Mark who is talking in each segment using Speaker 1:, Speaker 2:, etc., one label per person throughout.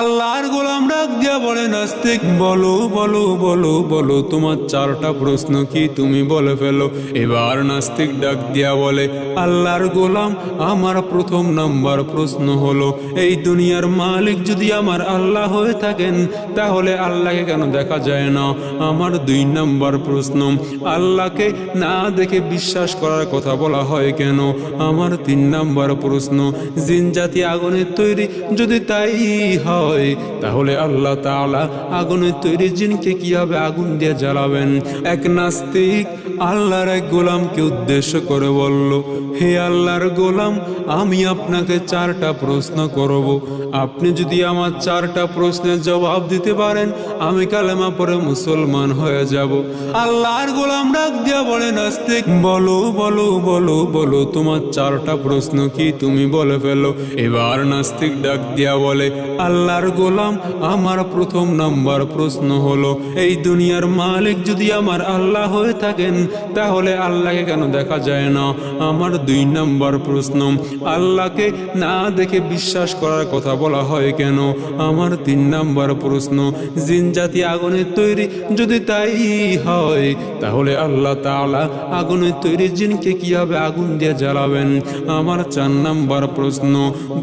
Speaker 1: আল্লাহর গোলাম ডাক দিয়া বলে, নাস্তিক, বলো বলো বলো বলো, তোমার চারটা প্রশ্ন কি তুমি বলে ফেলো? এবার নাস্তিক ডাক দিয়া বলে, আল্লাহর গোলাম, আমার প্রথম নাম্বার প্রশ্ন হলো, এই দুনিয়ার মালিক যদি আমার আল্লাহ হয়ে থাকেন, তাহলে আল্লাহকে কেন দেখা যায় না? আমার দুই নাম্বার প্রশ্ন, আল্লাহকে না দেখে বিশ্বাস করার কথা বলা হয় কেন? আমার তিন নাম্বার প্রশ্ন, জিন জাতি আগুনের তৈরি যদি তাই হয় তাহলে আল্লাহ তাআলা আগুনের তৈরি জিনকে কীভাবে আগুন দিয়ে জ্বালাবেন? এক নাস্তিক আল্লাহর এক গোলামকে উদ্দেশ্য করে বলল, হে আল্লাহর গোলাম, আমি আপনাকে চারটা প্রশ্ন করব। আপনি যদি আমার চারটা প্রশ্নের জবাব দিতে পারেন, আমি কালেমা পরে মুসলমান হয়ে যাব। আল্লাহর গোলাম ডাক দিয়া বলে, নাস্তিক, বলো বলো বলো বলো, তোমার চারটা প্রশ্ন কি তুমি বলে ফেলো? এবার নাস্তিক ডাক দিয়া বলে আল্লাহর গোলাম, আমার প্রথম নাম্বার প্রশ্ন হলো, এই দুনিয়ার মালিক যদি আমার আল্লাহ হয়ে থাকেন, তাহলে আল্লাহকে কেন দেখা যায় না? আমার দুই নাম্বার প্রশ্ন, আল্লাহকে না দেখে বিশ্বাস করার কথা বলা হয় কেন? আমার তিন নাম্বার প্রশ্ন, জিন জাতি আগুনের তৈরি যদি তাই হয়, তাহলে আল্লাহ তাআলা আগুনের তৈরি জিনকে কীভাবে আগুন দিয়ে জ্বালাবেন? আমার চার নাম্বার প্রশ্ন,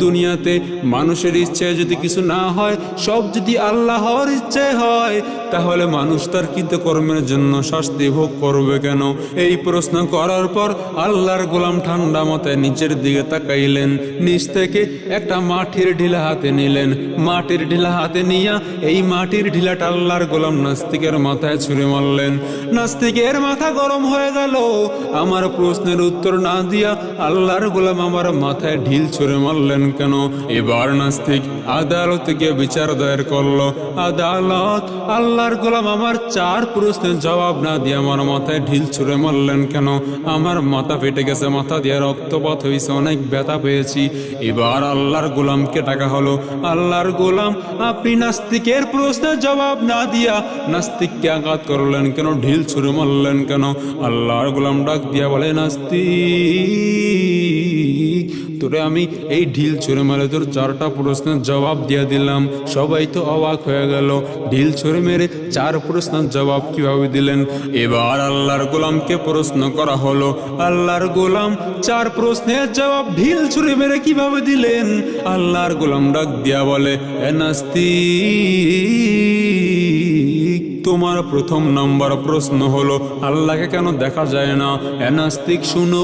Speaker 1: দুনিয়াতে মানুষের ইচ্ছায় যদি কিছু না হয়, সব যদি আল্লাহর ইচ্ছে হয়, তাহলে মানুষ তার কৃতকর্মের জন্য শাস্তি ভোগ করবে কেন? এই প্রশ্ন করার পর আল্লাহর গোলাম ঠান্ডা মাথায় নিচের দিকে তাকাইলেন। নিচ থেকে একটা মাটির ঢিলা হাতে নিলেন। মাটির ঢিলা হাতে নিয়া এই মাটির ঢিলাটা আল্লাহর গোলাম নাস্তিকের মাথায় ছুঁড়ে মারলেন। নাস্তিকের মাথা গরম হয়ে গেল। আমার প্রশ্নের উত্তর না দিয়া আল্লাহর গোলাম আমার মাথায় ঢিল ছুঁড়ে মারলেন কেন? এবার নাস্তিক আদালতে গিয়ে বিচার দায়ের করল। আদালত আল্লাহর গোলাম আমার চার প্রশ্নের জবাব না দিয়ে আমার মাথায় ঢিল ছুঁড়ে মারলেন কেন? আমার মাথা ফেটে গেছে, মাথা দিয়ে রক্তপাত হয়েছে, অনেক ব্যথা পেয়েছি। এবার আল্লাহর গোলামকে ডাকা হলো। আল্লাহর গোলাম, আপনি নাস্তিকের প্রশ্নের জবাব না দিয়া নাস্তিককে আঘাত করলেন কেন? ঢিল ছুঁড়ে মারলেন কেন? আল্লাহর গোলাম ডাক দিয়া বলে, নাস্তিক তোরে আমি এই ঢিল ছুঁড়ে মারে তোর চারটা প্রশ্নের জবাব দিয়ে দিলাম। সবাই তো অবাক হয়ে গেল। ঢিল ছুঁড়ে মেরে চার প্রশ্নের জবাব কীভাবে দিলেন? এবার আল্লাহর গোলামকে প্রশ্ন করা হলো, আল্লাহর গোলাম, চার প্রশ্নের জবাব ঢিল ছুঁড়ে মেরে কীভাবে দিলেন? আল্লাহর গোলাম ডাক দিয়া বলে, এ নাস্তিক, তোমার প্রথম নাম্বার প্রশ্ন হলো, আল্লাহকে কেন দেখা যায় না? এনাস্তিক নাস্তিক, শুনো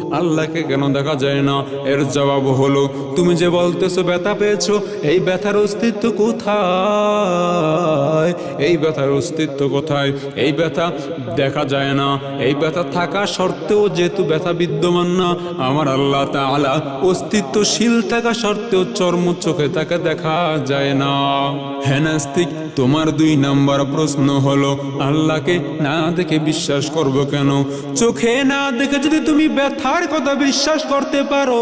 Speaker 1: আল্লাহকে কেন দেখা যায় না? এর জবাব হলো, তুমি যে বলতেছো ব্যথা পেয়েছ, এই ব্যথার অস্তিত্ব কোথায়? এই ব্যথার অস্তিত্ব কোথায়? এই ব্যথা দেখা যায় না। এই ব্যথা থাকা সত্ত্বেও যেহেতু ব্যথা বিদ্যমান না, আমার আল্লাহ তাআলা অস্তিত্বশীল থাকা সত্ত্বেও চর্ম চোখে তাকে দেখা যায় না। হেনাস্তিক, তোমার দুই নাম্বার প্রশ্ন হলো, আল্লাহকে না দেখে বিশ্বাস করব কেন? চোখে না দেখে যদি তুমি ব্যথার কথা বিশ্বাস করতে পারো,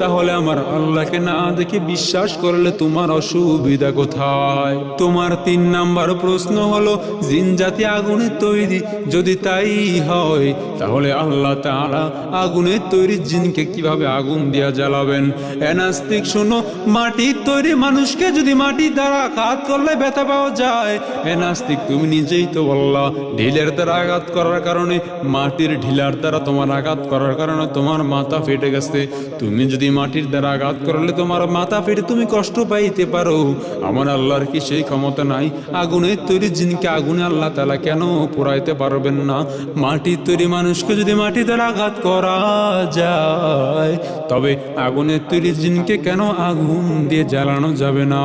Speaker 1: তাহলে আমার আল্লাহকে না দেখে বিশ্বাস করলে তোমার অসুবিধা কোথায়? তোমার তিন নাম্বার প্রশ্ন হলো, জিন জাতি আগুনের তৈরি, যদি তাই হয়, তাহলে আল্লাহ তাআলা আগুনের তৈরি জিনকে কীভাবে আগুন দিয়া জ্বালাবেন? এনাস্তিক শোনো, মাটির তৈরি মানুষকে যদি মাটির দ্বারা আঘাত করলে ব্যথা পাওয়া যায়, এনাস্তিক তুমি নিজেই তো বললা, ঢিলের দ্বারা আঘাত করার কারণে মাটির ঢিলার দ্বারা তোমার আঘাত করার কারণে তোমার মাথা ফেটে গেছে। তুমি যদি মাটির দ্বারা আঘাত করলে তোমার মাথা ফেটে তুমি কষ্ট পাইতে পারো। আমার আল্লাহর কি সেই ক্ষমতা নাই? আগুনের তৈরি জিনকে আগুনে আল্লাহ তালা কেন পোড়াইতে পারবেন না? মাটির তৈরি মানুষকে যদি মাটি দ্বারা আঘাত করা যায়, তবে আগুনের তৈরি জিনকে কেন আগুন দিয়ে জ্বালানো যাবে না?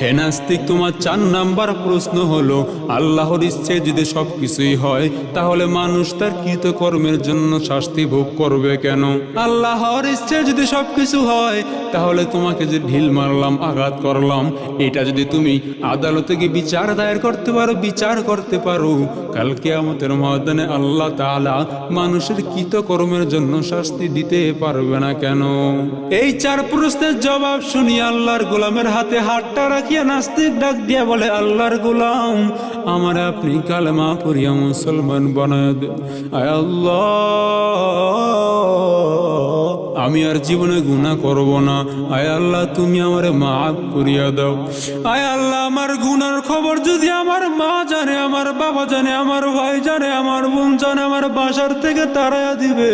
Speaker 1: হে নাস্তিক, তোমার চার নাম্বার প্রশ্ন হলো, আল্লাহর ইচ্ছে যদি সব কিছুই হয়, তাহলে মানুষ তার কৃতকর্মের জন্য শাস্তি ভোগ করবে। কেন? আল্লাহর ইচ্ছে যদি সব কিছু হয়, তাহলে তোমাকে যে ঢিল মারলাম, আঘাত করলাম, এটা যদি তুমি আদালতে গিয়ে বিচার দায়ের করতে পারো, বিচার করতে পারো কালকে আমাদের ময়দানে আল্লাহ তাআলা মানুষের কৃতকর্মের জন্য শাস্তি দিতে পারবে না কেন? এই চার প্রশ্নের জবাব শুনি আল্লাহর গোলামের হাতে হাতটা রাখিয়া নাস্তিক ডাক দিয়া বলে, আল্লাহর গোলাম, আমার আপনি কালেমা পড়িয়া মুসলমান বানায় আয় আল্লাহ! আমি আর জীবনে গুণা করব না। আয় আল্লাহ, তুমি আমার মাফ করিয়া দাও। আয় আল্লাহ, আমার গুনার খবর যদি আমার মা জানে, আমার বাবা জানে, আমার ভাই জানে, আমার বোন জানে, আমার বাসার থেকে তারাইয়া দিবে।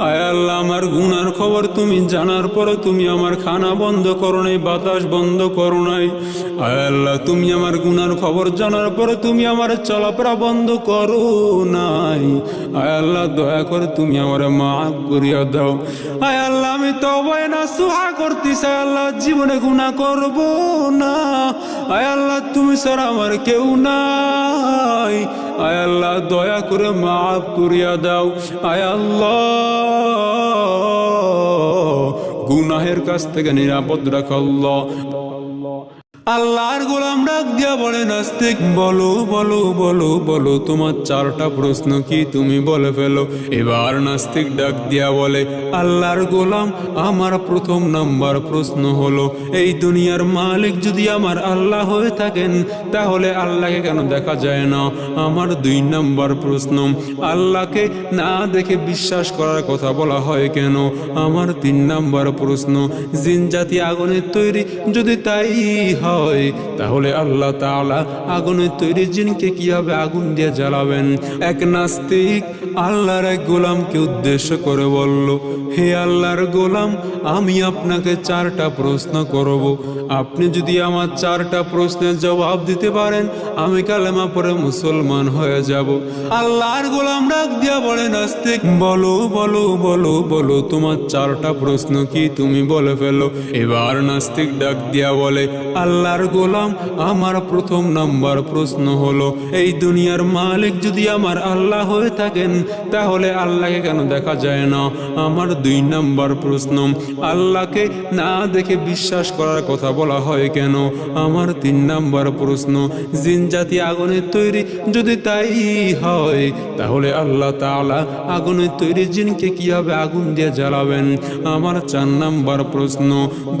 Speaker 1: আয় আল্লাহ, আমার গুনার খবর তুমি জানার পরে তুমি আমার খানা বন্ধ করো নাই, বাতাস বন্ধ করো নাই। আয় আল্লাহ, তুমি আমার গুনার খবর জানার পরে তুমি আমার চলাফেরা বন্ধ করো নাই। আয় আল্লাহ, দয়া করে তুমি আমার মাফ করিয়া দাও। আয় আল্লাহ, আমি তো না সুহা করতেছি, আয় আল্লাহ, জীবনে গুণা করব না। আয় আল্লাহ, তুমি স্যার আমার কেউ নাই। আয় আল্লাহ, দয়া করে মাফ করিয়া দাও। আয় আল্লাহ, গুনাহের কাছ থেকে নিরাপদ রাখ আল্লাহ। আল্লাহর গোলাম ডাক দিয়া বলে, নাস্তিক, বলো বলো বলো বলো, তোমার চারটা প্রশ্ন কি তুমি বলে ফেলো। এবার নাস্তিক ডাক দিয়া বলে, আল্লাহর গোলাম, আমার প্রথম নাম্বার প্রশ্ন হলো, এই দুনিয়ার মালিক যদি আমার আল্লাহ হয়ে থাকেন, তাহলে আল্লাহকে কেন দেখা যায় না? আমার দুই নাম্বার প্রশ্ন, আল্লাহকে না দেখে বিশ্বাস করার কথা বলা হয় কেন? আমার তিন নাম্বার প্রশ্ন, জিন জাতি আগুনের তৈরি, যদি তাই হয় তাহলে আল্লাহ তালা আগুনের তৈরি জিনকে কীভাবে আগুন দিয়ে জ্বালাবেন? এক নাস্তিক আল্লাহর এক গোলামকে উদ্দেশ্য করে বলল, হে আল্লাহর গোলাম, আমি আপনাকে চারটা প্রশ্ন করব। আপনি যদি আমার চারটা প্রশ্নের জবাব দিতে পারেন, আমি কালেমা পরে মুসলমান হয়ে যাব। আল্লাহর গোলাম ডাক দিয়া বলে, নাস্তিক, বলো বলো বলো বলো, তোমার চারটা প্রশ্ন কি তুমি বলে ফেলো? এবার নাস্তিক ডাক দিয়া বলে, আল্লাহর গোলাম, আমার প্রথম নাম্বার প্রশ্ন হলো, এই দুনিয়ার মালিক যদি আমার আল্লাহ হয়ে থাকেন, তাহলে আল্লাহকে কেন দেখা যায় না? আমার দুই নাম্বার প্রশ্ন, আল্লাহকে না দেখে বিশ্বাস করার কথা বলা হয় কেন? আমার তিন নাম্বার প্রশ্ন, জিন জাতি আগুনের তৈরি যদি তাই হয়, তাহলে আল্লাহ তালা আগুনের তৈরি জিনকে কীভাবে আগুন দিয়ে জ্বালাবেন? আমার চার নাম্বার প্রশ্ন,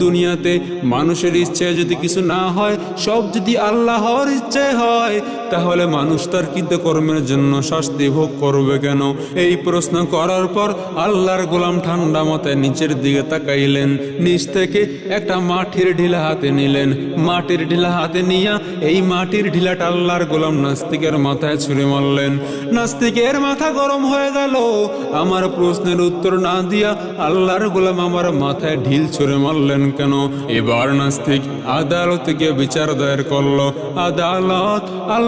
Speaker 1: দুনিয়াতে মানুষের ইচ্ছে যদি কিছু না হয়, সব যদি আল্লাহর ইচ্ছে হয় তাহলে মানুষ তার কৃতকর্মের জন্য শাস্তি ভোগ করবে কেন? এই প্রশ্ন করার পর আল্লাহর গোলাম ঠান্ডা মাথায় নিচের দিকে তাকাইলেন। নিচ থেকে একটা মাটির ঢিলা হাতে নিলেন। মাটির ঢিলা হাতে নিয়া এই মাটির ঢিলাটা আল্লাহর গোলাম নাস্তিকের মাথায় ছুঁড়ে মারলেন। নাস্তিকের মাথা গরম হয়ে গেল। আমার প্রশ্নের উত্তর না দিয়া আল্লাহর গোলাম আমার মাথায় ঢিল ছুঁড়ে মারলেন কেন? এবার নাস্তিক আদালতে গিয়ে বিচার দায়ের করল। আদালত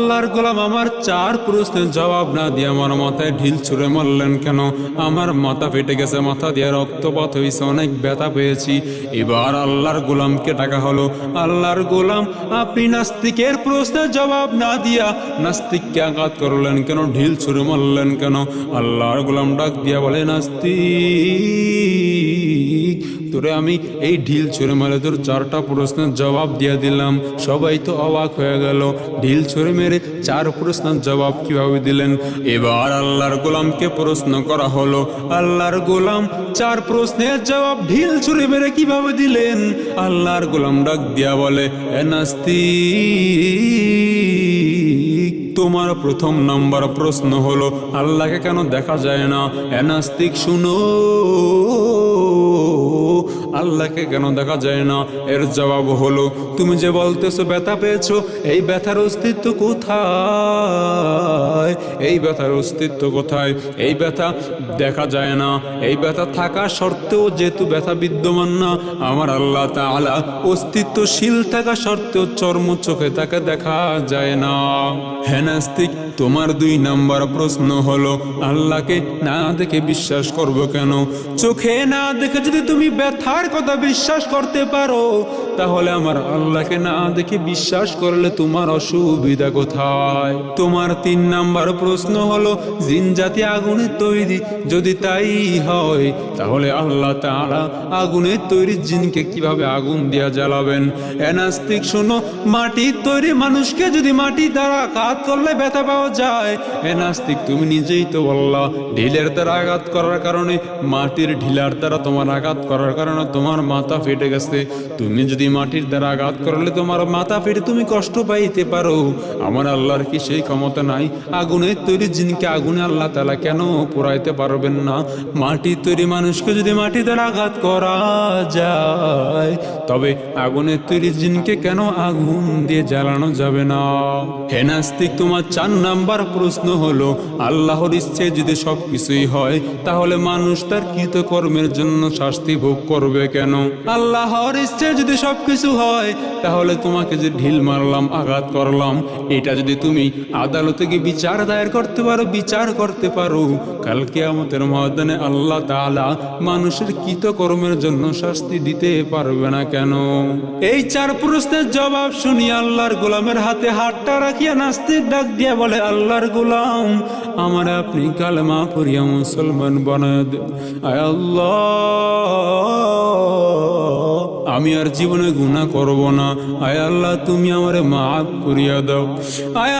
Speaker 1: আল্লাহর গোলাম আমার চার প্রশ্নের জবাব না দিয়ে আমার মাথায় ঢিল ছুঁড়ে মারলেন কেন? আমার মাথা ফেটে গেছে, মাথা দিয়ে রক্তপাত হয়েছে, অনেক ব্যথা পেয়েছি। এবার আল্লাহর গোলামকে ডাকা হলো। আল্লাহর গোলাম, আপনি নাস্তিকের প্রশ্নের জবাব না দিয়া নাস্তিককে আঘাত করলেন কেন? ঢিল ছুঁড়ে মারলেন কেন? আল্লাহর গোলাম ডাক দিয়া বলে, নাস্তিক, তোরে আমি এই ঢিল ছুঁড়ে মেরে তোর চারটা প্রশ্নের জবাব দিয়ে দিলাম। সবাই তো অবাক হয়ে গেল। ঢিল ছুঁড়ে মেরে চার প্রশ্নের জবাব কীভাবে দিলেন? এবার আল্লাহর গোলামকে প্রশ্ন করা হলো, আল্লাহর গোলাম চার প্রশ্নের জবাব ঢিল ছুঁড়ে মেরে কীভাবে দিলেন? আল্লাহর গোলাম ডাক দিয়া বলে, এ নাস্তিক, তোমার প্রথম নাম্বার প্রশ্ন হলো, আল্লাহকে কেন দেখা যায় না? এনাস্তিক শুনো আল্লাহকে কেন দেখা যায় না? এর জবাব হলো, তুমি যে বলতেছো ব্যথা পেয়েছ, এই ব্যথার অস্তিত্ব কোথায়? এই ব্যথার অস্তিত্ব কোথায়? এই ব্যথা দেখা যায় না। এই ব্যথা থাকা সত্ত্বেও যেহেতু ব্যথা বিদ্যমান না, আমার আল্লাহ তাআলা অস্তিত্বশীল থাকা সত্ত্বেও চর্ম চোখে তাকে দেখা যায় না। হেনাস্তিক, তোমার দুই নাম্বার প্রশ্ন হলো, আল্লাহকে না দেখে বিশ্বাস করব কেন? চোখে না দেখে যদি তুমি ব্যথার কথা বিশ্বাস করতে পারো, তাহলে আমার আল্লাহকে না দেখে বিশ্বাস করলে তোমার অসুবিধা কোথায়? তোমার তিন নাম্বার প্রশ্ন হলো, জিন জাতি আগুনের তৈরি, যদি তাই হয়, তাহলে আল্লাহ তাআলা আগুনের তৈরি জিনকে কীভাবে আগুন দিয়া জ্বালাবেন? এনাস্তিক শোনো মাটির তৈরি মানুষকে যদি মাটি দ্বারা আঘাত করলে ব্যথা পাওয়া যায়, এনাস্তিক তুমি নিজেই তো বললা, ঢিলের দ্বারা আঘাত করার কারণে মাটির ঢিলার দ্বারা তোমার আঘাত করার কারণে তোমার মাথা ফেটে গেছে। তুমি যদি মাটির দ্বারা আঘাত করলে তোমার মাথা ফেটে তুমি কষ্ট পাইতে পারো। আমার আল্লাহর কি সেই ক্ষমতা নাই? আগুনের তৈরি জিনকে আগুনে আল্লাহ তালা কেন পোড়াইতে পারবেন না? মাটির তৈরি মানুষকে যদি মাটি দ্বারা আঘাত করা যায়, তবে আগুনের তৈরি জিনকে কেন আগুন দিয়ে জ্বালানো যাবে না? হে নাস্তিক, তোমার চার নাম্বার প্রশ্ন হলো, আল্লাহর ইচ্ছে যদি সব কিছুই হয়, তাহলে মানুষ তার কৃতকর্মের জন্য শাস্তি ভোগ করবে কেন? আল্লাহর ইচ্ছে যদি সবকিছু হয়, তাহলে তোমাকে যে ঢিল মারলাম, আঘাত করলাম, এটা যদি তুমি আদালতে গিয়ে বিচার দায়ের করতে পারো, বিচার করতে পারো কালকে আমাদের ময়দানে আল্লাহ তাআলা মানুষের কৃতকর্মের জন্য শাস্তি দিতে পারবে না কেন? এই চার প্রশ্নের জবাব শুনি, আল্লাহর গোলামের হাতে হাতটা রাখিয়া নাস্তিক ডাক দিয়া বলে, আল্লাহর গোলাম, আমার আপনি কালেমা পড়িয়া মুসলমান বানায় আয় আল্লাহ! আমি আর জীবনে গুণা করব না। আয় আল্লাহ তুমি আমারে মাফ করিয়া দাও। আয়